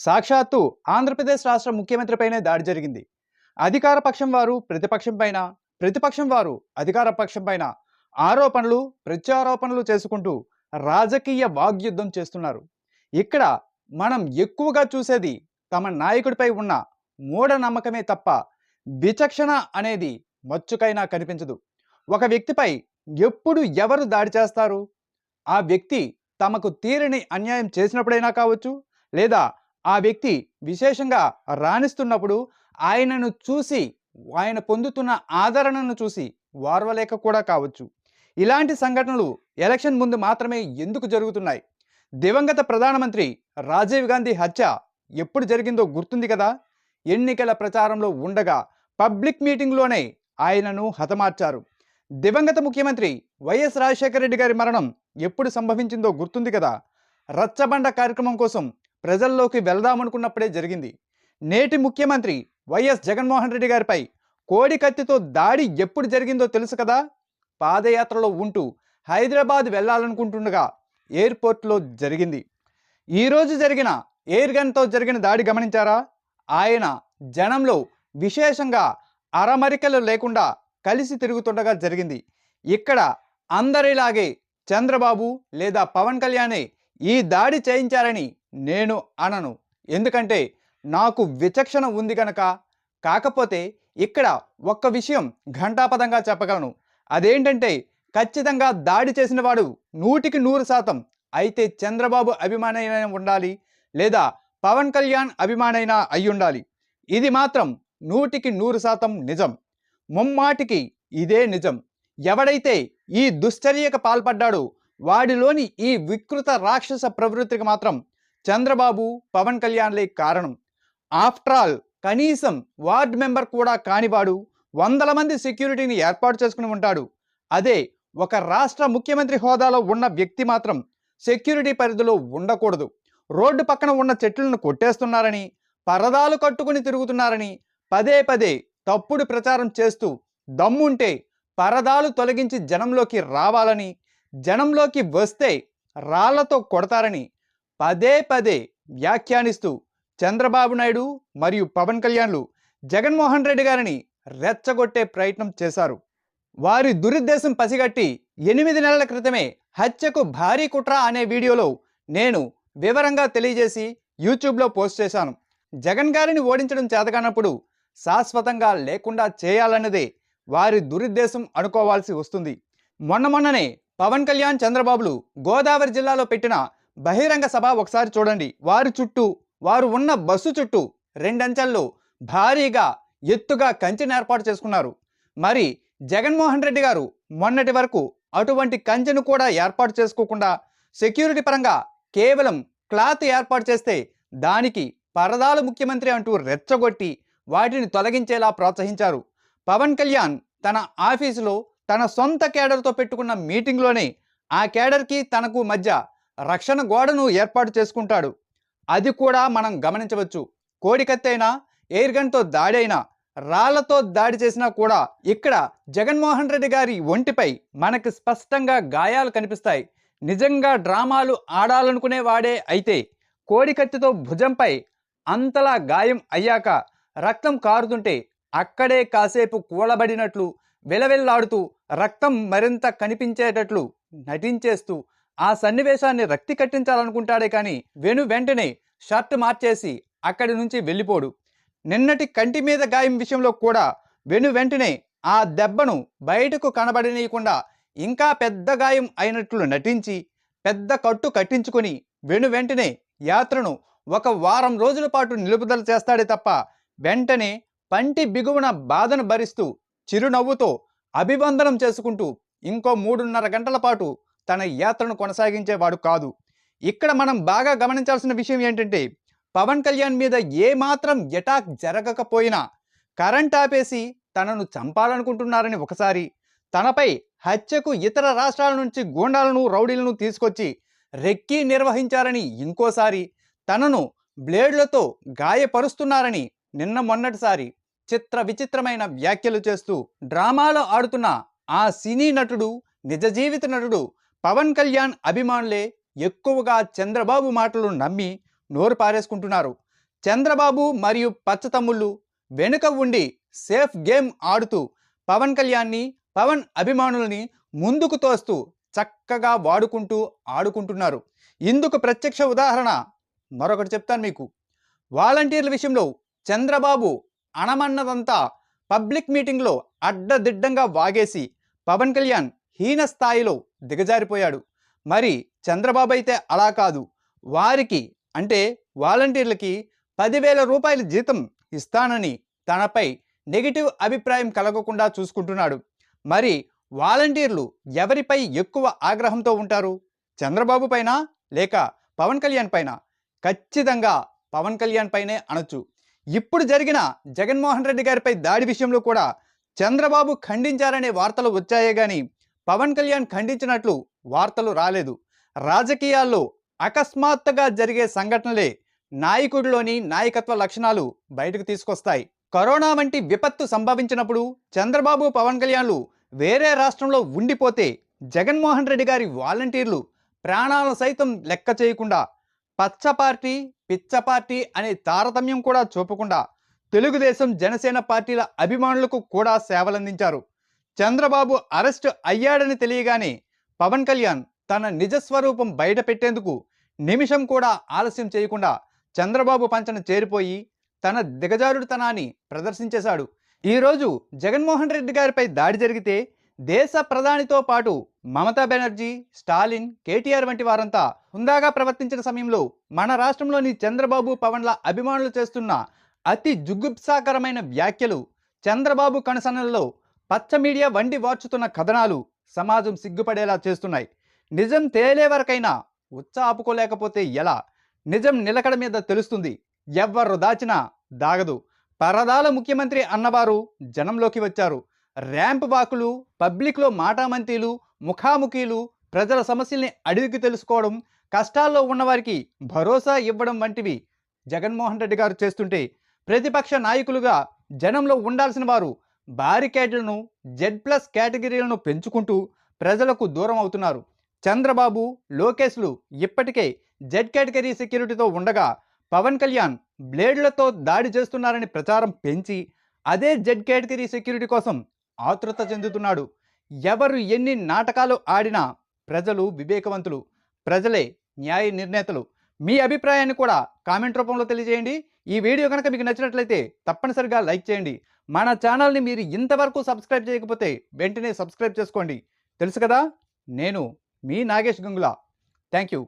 సాక్షాత్తు ఆంధ్రప్రదేశ్ రాష్ట్ర ముఖ్యమంత్రిపైనే దాడి జరిగింది. అధికార పక్షం వారు ప్రతిపక్షం పైన ప్రతిపక్షం వారు అధికార పక్షం పైన ఆరోపణలు ప్రత్యారోపణలు చేసుకుంటూ రాజకీయ వాగ్యుద్ధం చేస్తున్నారు. ఇక్కడ మనం ఎక్కువగా చూసేది తమ నాయకుడిపై ఉన్న మూఢనమ్మకమే తప్ప విచక్షణ అనేది మచ్చుకైనా కనిపించదు. ఒక వ్యక్తిపై ఎప్పుడు ఎవరు దాడి చేస్తారు? ఆ వ్యక్తి తమకు తీరని అన్యాయం చేసినప్పుడైనా కావచ్చు లేదా ఆ వ్యక్తి విశేషంగా రాణిస్తున్నప్పుడు ఆయనను చూసి ఆయన పొందుతున్న ఆదరణను చూసి వార్వలేక కూడా కావచ్చు. ఇలాంటి సంఘటనలు ఎలక్షన్ ముందు మాత్రమే ఎందుకు జరుగుతున్నాయి? దివంగత ప్రధానమంత్రి రాజీవ్ గాంధీ హత్య ఎప్పుడు జరిగిందో గుర్తుంది కదా? ఎన్నికల ప్రచారంలో ఉండగా పబ్లిక్ మీటింగ్లోనే ఆయనను హతమార్చారు. దివంగత ముఖ్యమంత్రి వైఎస్ రాజశేఖర రెడ్డి గారి మరణం ఎప్పుడు సంభవించిందో గుర్తుంది కదా? రచ్చబండ కార్యక్రమం కోసం ప్రజల్లోకి వెళ్దామనుకున్నప్పుడే జరిగింది. నేటి ముఖ్యమంత్రి వైఎస్ జగన్మోహన్ రెడ్డి గారిపై కోడి కత్తితో దాడి ఎప్పుడు జరిగిందో తెలుసు కదా? పాదయాత్రలో ఉంటూ హైదరాబాద్ వెళ్ళాలనుకుంటుండగా ఎయిర్పోర్ట్లో జరిగింది. ఈరోజు జరిగిన ఎయిర్ గన్తో జరిగిన దాడి గమనించారా? ఆయన జనంలో విశేషంగా అరమరికలు లేకుండా కలిసి తిరుగుతుండగా జరిగింది. ఇక్కడ అందరిలాగే చంద్రబాబు లేదా పవన్ కళ్యాణే ఈ దాడి చేయించారని నేను అనను. ఎందుకంటే నాకు విచక్షణ ఉంది కనుక కాకపోతే ఇక్కడ ఒక్క విషయం ఘంటాపదంగా చెప్పగలను. అదేంటంటే ఖచ్చితంగా దాడి చేసిన వాడు నూటికి నూరు శాతం అయితే చంద్రబాబు అభిమానైనా ఉండాలి లేదా పవన్ కళ్యాణ్ అభిమానైనా అయి ఉండాలి. ఇది మాత్రం నూటికి నూరు శాతం నిజం. ముమ్మాటికి ఇదే నిజం. ఎవడైతే ఈ దుశ్చర్యకు పాల్పడ్డాడో వాడిలోని ఈ వికృత రాక్షస ప్రవృత్తికి మాత్రం చంద్రబాబు పవన్ కళ్యాణ్లే కారణం. ఆఫ్టర్ ఆల్ కనీసం వార్డ్ మెంబర్ కూడా కానివాడు వందల మంది సెక్యూరిటీని ఏర్పాటు చేసుకుని ఉంటాడు. అదే ఒక రాష్ట్ర ముఖ్యమంత్రి హోదాలో ఉన్న వ్యక్తి మాత్రం సెక్యూరిటీ పరిధిలో ఉండకూడదు. రోడ్డు పక్కన ఉన్న చెట్లను కొట్టేస్తున్నారని పరదాలు కట్టుకుని తిరుగుతున్నారని పదే పదే తప్పుడు ప్రచారం చేస్తూ దమ్ముంటే పరదాలు తొలగించి జనంలోకి రావాలని జనంలోకి వస్తే రాళ్ళతో కొడతారని పదే పదే వ్యాఖ్యానిస్తూ చంద్రబాబు నాయుడు మరియు పవన్ కళ్యాణ్లు జగన్మోహన్ రెడ్డి గారిని రెచ్చగొట్టే ప్రయత్నం చేశారు. వారి దురుద్దేశం పసిగట్టి ఎనిమిది నెలల క్రితమే హత్యకు భారీ కుట్ర అనే వీడియోలో నేను వివరంగా తెలియజేసి యూట్యూబ్లో పోస్ట్ చేశాను. జగన్ గారిని ఓడించడం చేతకానప్పుడు శాశ్వతంగా లేకుండా చేయాలన్నదే వారి దురుద్దేశం అనుకోవాల్సి వస్తుంది. మొన్న మొన్ననే పవన్ కళ్యాణ్ చంద్రబాబులు గోదావరి జిల్లాలో పెట్టిన బహిరంగ సభ ఒకసారి చూడండి. వారి చుట్టూ వారు ఉన్న బస్సు చుట్టూ రెండంచెల్లో భారీగా ఎత్తుగా కంచెను ఏర్పాటు చేసుకున్నారు. మరి జగన్మోహన్ రెడ్డి గారు మొన్నటి వరకు అటువంటి కంచెను కూడా ఏర్పాటు చేసుకోకుండా సెక్యూరిటీ పరంగా కేవలం క్లాత్ ఏర్పాటు చేస్తే దానికి పరదాల ముఖ్యమంత్రి అంటూ రెచ్చగొట్టి వాటిని తొలగించేలా ప్రోత్సహించారు. పవన్ కళ్యాణ్ తన ఆఫీసులో తన సొంత కేడర్తో పెట్టుకున్న మీటింగ్లోనే ఆ కేడర్కి తనకు మధ్య రక్షణ గోడను ఏర్పాటు చేసుకుంటాడు. అది కూడా మనం గమనించవచ్చు. కోడికత్తైనా ఎయిర్ గన్తో దాడి అయినా రాళ్ళతో దాడి చేసినా కూడా ఇక్కడ జగన్మోహన్ రెడ్డి గారి ఒంటిపై మనకు స్పష్టంగా గాయాలు కనిపిస్తాయి. నిజంగా డ్రామాలు ఆడాలనుకునే వాడే అయితే కోడికత్తితో భుజంపై అంతలా గాయం అయ్యాక రక్తం కారుతుంటే అక్కడే కాసేపు కూలబడినట్లు వెలవెల్లాడుతూ రక్తం మరింత కనిపించేటట్లు నటించేస్తూ ఆ సన్నివేశాన్ని రక్తి కట్టించాలనుకుంటాడే కానీ వెను వెంటనే షర్ట్ మార్చేసి అక్కడి నుంచి వెళ్ళిపోడు. నిన్నటి కంటి మీద గాయం విషయంలో కూడా వెను వెంటనే ఆ దెబ్బను బయటకు కనబడనీయకుండా ఇంకా పెద్ద గాయం అయినట్లు నటించి పెద్ద కట్టు కట్టించుకొని వెను వెంటనే యాత్రను ఒక వారం రోజుల పాటు నిలుపుదల చేస్తాడే తప్ప వెంటనే పంటి బిగువున బాధను భరిస్తూ చిరునవ్వుతో అభివందనం చేసుకుంటూ ఇంకో మూడున్నర గంటల పాటు తన యాత్రను కొనసాగించేవాడు కాదు. ఇక్కడ మనం బాగా గమనించాల్సిన విషయం ఏంటంటే పవన్ కళ్యాణ్ మీద ఏమాత్రం ఎటాక్ జరగకపోయినా కరెంట్ ఆపేసి తనను చంపాలనుకుంటున్నారని ఒకసారి తనపై హత్యకు ఇతర రాష్ట్రాల నుంచి గూండాలను రౌడీలను తీసుకొచ్చి రెక్కి నిర్వహించారని ఇంకోసారి తనను బ్లేడ్లతో గాయపరుస్తున్నారని నిన్న మొన్నటిసారి చిత్ర విచిత్రమైన వ్యాఖ్యలు చేస్తూ డ్రామాలో ఆడుతున్న ఆ సినీ నటుడు నిజ జీవిత నటుడు పవన్ కళ్యాణ్ అభిమానులే ఎక్కువగా చంద్రబాబు మాటలు నమ్మి నోరు పారేసుకుంటున్నారు. చంద్రబాబు మరియు పచ్చతమ్ముళ్ళు వెనుక ఉండి సేఫ్ గేమ్ ఆడుతూ పవన్ కళ్యాణ్ని పవన్ అభిమానులని ముందుకు తోస్తూ చక్కగా వాడుకుంటూ ఆడుకుంటున్నారు. ఇందుకు ప్రత్యక్ష ఉదాహరణ మరొకటి చెప్తాను మీకు. వాలంటీర్ల విషయంలో చంద్రబాబు అణమన్నదంతా పబ్లిక్ మీటింగ్లో అడ్డదిడ్డంగా వాగేసి పవన్ కళ్యాణ్ హీన స్థాయిలో దిగజారిపోయాడు. మరి చంద్రబాబు అయితే అలా కాదు. వారికి అంటే వాలంటీర్లకి పదివేల రూపాయల జీతం ఇస్తానని తనపై నెగిటివ్ అభిప్రాయం కలగకుండా చూసుకుంటున్నాడు. మరి వాలంటీర్లు ఎవరిపై ఎక్కువ ఆగ్రహంతో ఉంటారు? చంద్రబాబు పైన లేక పవన్ కళ్యాణ్ పైన? ఖచ్చితంగా పవన్ కళ్యాణ్ పైనే అనొచ్చు. ఇప్పుడు జరిగిన జగన్మోహన్ రెడ్డి గారిపై దాడి విషయంలో కూడా చంద్రబాబు ఖండించారనే వార్తలు వచ్చాయే కానీ పవన్ కళ్యాణ్ ఖండించినట్లు వార్తలు రాలేదు. రాజకీయాల్లో అకస్మాత్తుగా జరిగే సంఘటనలే నాయకుడిలోని నాయకత్వ లక్షణాలు బయటకు తీసుకొస్తాయి. కరోనా వంటి విపత్తు సంభవించినప్పుడు చంద్రబాబు పవన్ కళ్యాణ్లు వేరే రాష్ట్రంలో ఉండిపోతే జగన్మోహన్ రెడ్డి గారి వాలంటీర్లు ప్రాణాలను సైతం లెక్క చేయకుండా పచ్చ పార్టీ పిచ్చ పార్టీ అనే తారతమ్యం కూడా చూపకుండా తెలుగుదేశం జనసేన పార్టీల అభిమానులకు కూడా సేవలందించారు. చంద్రబాబు అరెస్ట్ అయ్యాడని తెలియగానే పవన్ కళ్యాణ్ తన నిజస్వరూపం బయట పెట్టేందుకు నిమిషం కూడా ఆలస్యం చేయకుండా చంద్రబాబు పంచన చేరిపోయి తన దిగజారుడుతనాన్ని ప్రదర్శించేశాడు. ఈరోజు జగన్మోహన్ రెడ్డి గారిపై దాడి జరిగితే దేశ ప్రధానితో పాటు మమతా బెనర్జీ స్టాలిన్ కేటీఆర్ వంటి వారంతా హుందాగా ప్రవర్తించిన సమయంలో మన రాష్ట్రంలోని చంద్రబాబు పవన్ల అభిమానులు చేస్తున్న అతి జుగుప్సాకరమైన వ్యాఖ్యలు చంద్రబాబు కనుసనల్లో పచ్చ మీడియా వండి వార్చుతున్న కథనాలు సమాజం సిగ్గుపడేలా చేస్తున్నాయి. నిజం తేలే వరకైనా ఉచ్చ ఆపుకోలేకపోతే ఎలా? నిజం నిలకడ మీద తెలుస్తుంది. ఎవ్వరు దాచినా దాగదు. పరదాల ముఖ్యమంత్రి అన్నవారు జనంలోకి వచ్చారు. ర్యాంప్ వాకులు పబ్లిక్లో మాటామంతీలు ముఖాముఖీలు ప్రజల సమస్యల్ని అడిగి తెలుసుకోవడం కష్టాల్లో ఉన్నవారికి భరోసా ఇవ్వడం వంటివి జగన్మోహన్ రెడ్డి గారు చేస్తుంటే ప్రతిపక్ష నాయకులుగా జనంలో ఉండాల్సిన వారు బారికేడ్లను జెడ్ ప్లస్ కేటగిరీలను పెంచుకుంటూ ప్రజలకు దూరం అవుతున్నారు. చంద్రబాబు లోకేష్లు ఇప్పటికే జెడ్ కేటగిరీ సెక్యూరిటీతో ఉండగా పవన్ కళ్యాణ్ బ్లేడ్లతో దాడి చేస్తున్నారని ప్రచారం పెంచి అదే జెడ్ కేటగిరీ సెక్యూరిటీ కోసం ఆతృత చెందుతున్నాడు. ఎవరు ఎన్ని నాటకాలు ఆడినా ప్రజలు వివేకవంతులు. ప్రజలే న్యాయ నిర్ణేతలు. మీ అభిప్రాయాన్ని కూడా కామెంట్ రూపంలో తెలియజేయండి. ఈ వీడియో కనుక మీకు నచ్చినట్లయితే తప్పనిసరిగా లైక్ చేయండి. మన ఛానల్ని మీరు ఇంతవరకు సబ్స్క్రైబ్ చేయకపోతే వెంటనే సబ్స్క్రైబ్ చేసుకోండి. తెలుసు కదా? నేను మీ నాగేష్ గంగుల. Thank you